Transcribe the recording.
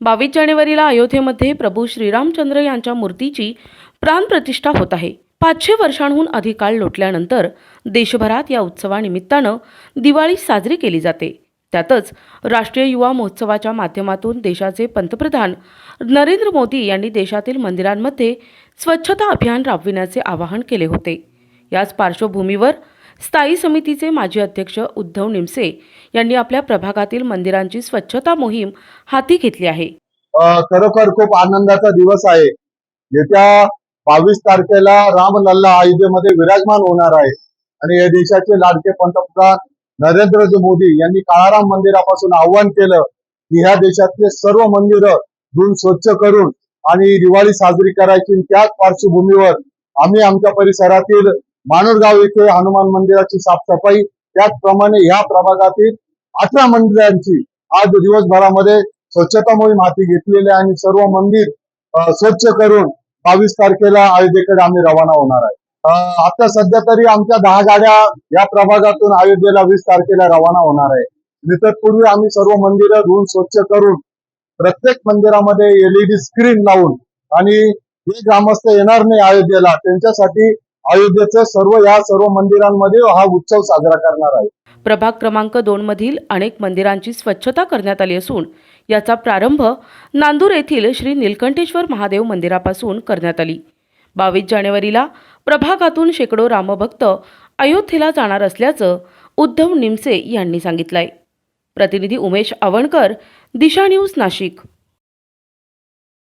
बावीस जानेवारीला अयोध्येमध्ये प्रभू श्रीरामचंद्र यांच्या मूर्तीची प्राणप्रतिष्ठा होत आहे. पाचशे वर्षांहून अधिक काळ लोटल्यानंतर देशभरात या उत्सवानिमित्तानं दिवाळी साजरी केली जाते. त्यातच राष्ट्रीय युवा महोत्सवाच्या माध्यमातून देशाचे पंतप्रधान नरेंद्र मोदी यांनी देशातील मंदिरांमध्ये स्वच्छता अभियान राबविण्याचे आवाहन केले होते. याच पार्श्वभूमीवर स्थायी समितीचे माजी अध्यक्ष उद्धव निमसे यांनी आपल्या प्रभागातील मंदिरांची स्वच्छता मोहीम हाती घेतली आहे. खरोखर खूप आनंदाचा दिवस आहे. येत्या बावीस तारखेला रामलल्ला अयोध्येमध्ये विराजमान होणार आहे. आणि या देशाचे लाडके पंतप्रधान नरेंद्र मोदी यांनी काळाराम मंदिरापासून आव्हान केलं की ह्या देशातले सर्व मंदिरं धुवून स्वच्छ करून आणि दिवाळी साजरी करायची. त्याच पार्श्वभूमीवर आम्ही आमच्या परिसरातील माणूरगाव येथे हनुमान मंदिराची साफसफाई त्याचप्रमाणे ह्या प्रभागातील अठरा मंदिरांची आज दिवसभरामध्ये स्वच्छता मोहीम हाती घेतलेली आहे आणि सर्व मंदिर स्वच्छ करून बावीस तारखेला अयोध्येकडे आम्ही रवाना होणार आहे. आता सध्या तरी आमच्या दहा गाड्या या प्रभागातून अयोध्येला वीस तारखेला रवाना होणार आहे. आणि आम्ही सर्व मंदिरं धुवून स्वच्छ करून प्रत्येक मंदिरामध्ये एलईडी स्क्रीन लावून आणि जे ग्रामस्थ येणार नाही अयोध्येला त्यांच्यासाठी अयोध्येचं सर्व या सर्व मंदिरांमध्ये हा उत्सव साजरा करणार आहे. प्रभाग क्रमांक दोन मधील अनेक मंदिरांची स्वच्छता करण्यात आली असून याचा प्रारंभ नांदूर येथील श्री निलकंठेश्वर महादेव मंदिरापासून करण्यात आली. बावीस जानेवारीला प्रभागातून शेकडो रामभक्त अयोध्येला जाणार असल्याचं उद्धव निमसे यांनी सांगितलंय. प्रतिनिधी उमेश आवणकर दिशा न्यूज नाशिक.